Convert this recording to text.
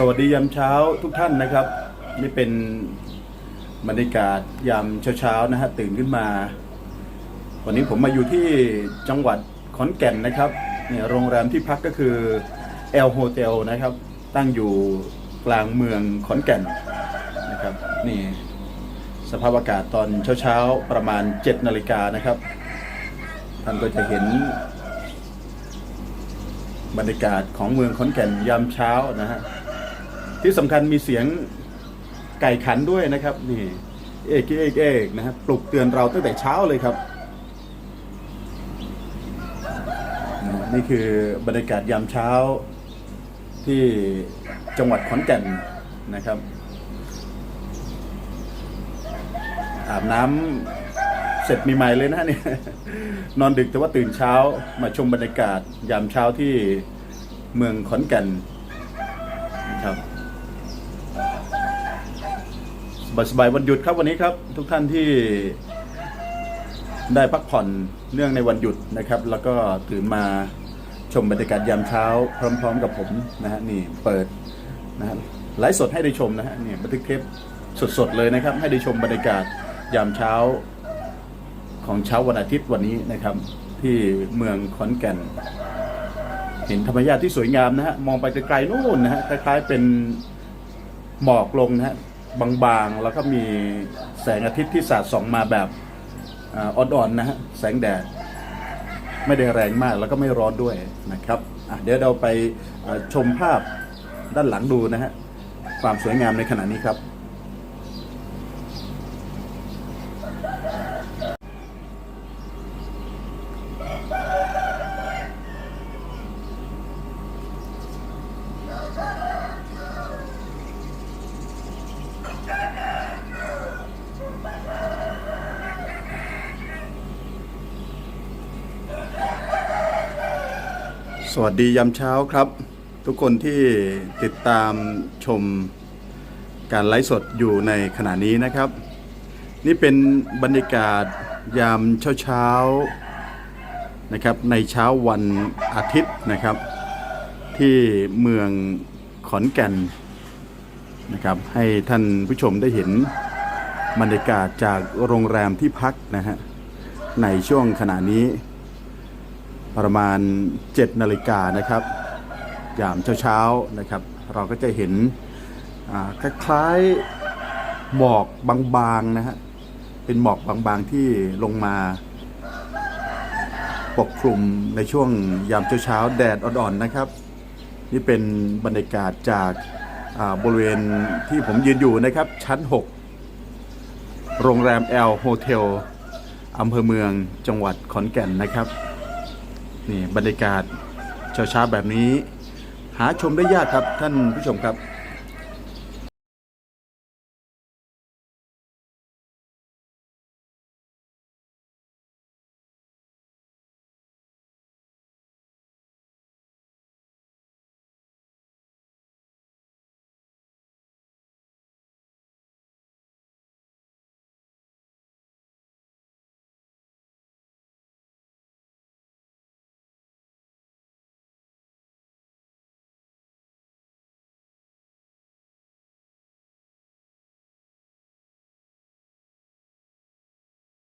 สวัสดียามเช้าทุกท่านนะครับ นี่เป็นบรรยากาศยามเช้าๆนะฮะตื่นขึ้นมา วันนี้ผมมาอยู่ที่จังหวัดขอนแก่นนะครับเนี่ยโรงแรมที่พักก็คือแอลโฮเทลนะครับ ตั้งอยู่กลางเมืองขอนแก่นนะครับนี่สภาพอากาศตอนเช้าๆประมาณ 7นาฬิกานะครับท่านก็จะเห็นบรรยากาศของเมืองขอนแก่นยามเช้านะฮะ ที่สำคัญมีเสียงไก่ขันด้วยนะครับ นี่ เอกเอกเอกนะฮะปลุกเตือนเราตั้งแต่เช้าเลยครับ นี่คือบรรยากาศยามเช้าที่จังหวัดขอนแก่นนะครับ อาบน้ำเสร็จมีใหม่เลยนะเนี่ยนอนดึกแต่ว่าตื่นเช้ามาชมบรรยากาศยามเช้าที่เมืองขอนแก่นนะครับ สบายวันหยุดครับวันนี้ครับ ทุกท่านที่ได้พักผ่อนเนื่องในวันหยุดนะครับ แล้วก็ตื่นมาชมบรรยากาศยามเช้า พร้อม ๆ กับผมนะฮะนี่เปิดนะฮะไลฟ์สดให้ได้ชมนะฮะนี่บันทึกเทปสดๆเลยนะครับ ให้ได้ชมบรรยากาศยามเช้าของเช้าวันอาทิตย์วันนี้นะครับ ที่เมืองขอนแก่น เห็นธรรมชาติที่สวยงามนะฮะมองไปไกลๆนู่นนะฮะคล้ายๆเป็นหมอกลงนะฮะ บางๆ แล้วก็มีแสงอาทิตย์ที่สาดส่องมาแบบอ่อนๆนะฮะแสงแดดไม่ได้แรงมากแล้วก็ไม่ร้อนด้วยนะครับเดี๋ยวเราไปชมภาพด้านหลังดูนะฮะความสวยงามในขณะนี้ครับ สวัสดียามเช้าครับ ทุกคนที่ติดตามชมการไลฟ์สดอยู่ในขณะนี้นะครับ นี่เป็นบรรยากาศยามเช้าๆนะครับในเช้าวันอาทิตย์นะครับ ที่เมืองขอนแก่นนะครับให้ท่านผู้ชมได้เห็นบรรยากาศจากโรงแรมที่พักนะฮะในช่วงขณะนี้ ประมาณ 7 นาฬิกานะครับยามเช้าๆนะครับ เราก็จะเห็นคล้ายๆหมอกบางๆนะฮะเป็นหมอกบางๆที่ลงมา ปกคลุมในช่วงยามเช้าๆแดดอ่อนๆนะครับ นี่เป็นบรรยากาศจากาบริเวณที่ผมยืนอยู่นะครับ ชั้น 6 โรงแรมแอลโฮเทลอำเภอเมืองจังหวัดขอนแก่นนะครับ นี่บรรยากาศเช้าๆแบบนี้ หาชมได้ยากครับท่านผู้ชมครับ